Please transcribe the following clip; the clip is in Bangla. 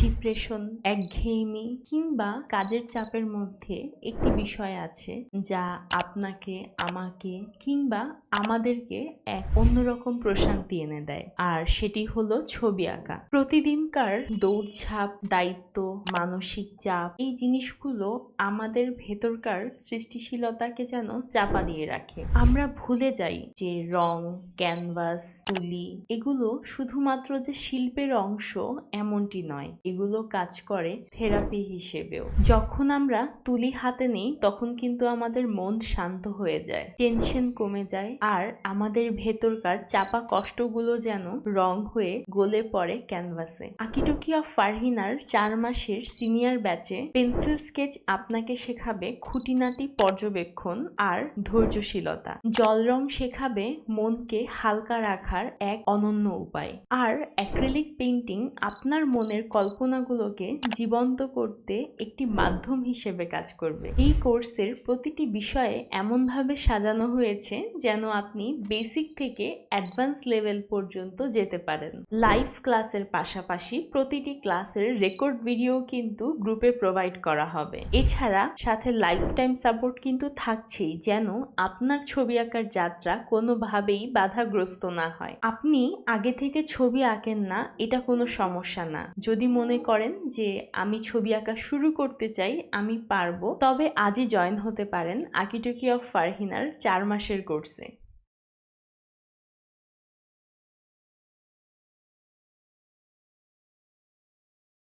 ডিপ্রেশন, একঘেয়েমি কিংবা কাজের চাপের মধ্যে একটি বিষয় আছে যা আপনাকে, আমাকে কিংবা আমাদেরকে এক অন্যরকম প্রশান্তি এনে দেয়। আর সেটি হলো ছবি আঁকা। প্রতিদিনকার দৌড়ঝাঁপ, দায়িত্ব, মানসিক চাপ, এই জিনিসগুলো আমাদের ভেতরকার সৃষ্টিশীলতাকে যেন চাপা দিয়ে রাখে। আমরা ভুলে যাই যে রং, ক্যানভাস, তুলি, এগুলো শুধুমাত্র যে শিল্পের অংশ এমনটি নয়। এগুলো কাজ করে থেরাপি হিসেবেও। যখন আমরা তুলি হাতে নেই, তখন কিন্তু আমাদের মন শান্ত হয়ে যায়, টেনশন কমে যায়, আর আমাদের ভেতরকার চাপা কষ্টগুলো যেন রং হয়ে গলে পড়ে ক্যানভাসে। আকিটুকি অফ ফারহিনার চার মাসের সিনিয়র ব্যাচে পেন্সিল স্কেচ আপনাকে শেখাবে খুঁটিনাটি পর্যবেক্ষণ আর ধৈর্যশীলতা। জল রং শেখাবে মনকে হালকা রাখার এক অনন্য উপায়। আর অ্যাক্রিলিক পেইন্টিং আপনার মনের কল্পনাগুলোকে জীবন্ত করতে একটি মাধ্যম হিসেবে কাজ করবে। এই কোর্সের প্রতিটি বিষয়ে এমনভাবে সাজানো হয়েছে যেন আপনি বেসিক থেকে অ্যাডভান্স লেভেল পর্যন্ত যেতে পারেন। লাইভ ক্লাসের পাশাপাশি প্রতিটি ক্লাসের রেকর্ড ভিডিও কিন্তু গ্রুপে প্রোভাইড করা হবে। এছাড়া সাথে লাইফ টাইম সাপোর্ট কিন্তু থাকছেই যেন আপনার ছবি আঁকার যাত্রা কোনোভাবেই বাধাগ্রস্ত না হয়। আপনি আগে থেকে ছবি আঁকেন না, এটা কোনো সমস্যা না। যদি মনে করেন যে আমি ছবি আঁকা শুরু করতে চাই, আমি পারব। তবে আজই জয়েন হতে পারেন আকিটুকি অফ ফারহিনার চার মাসের কোর্সে।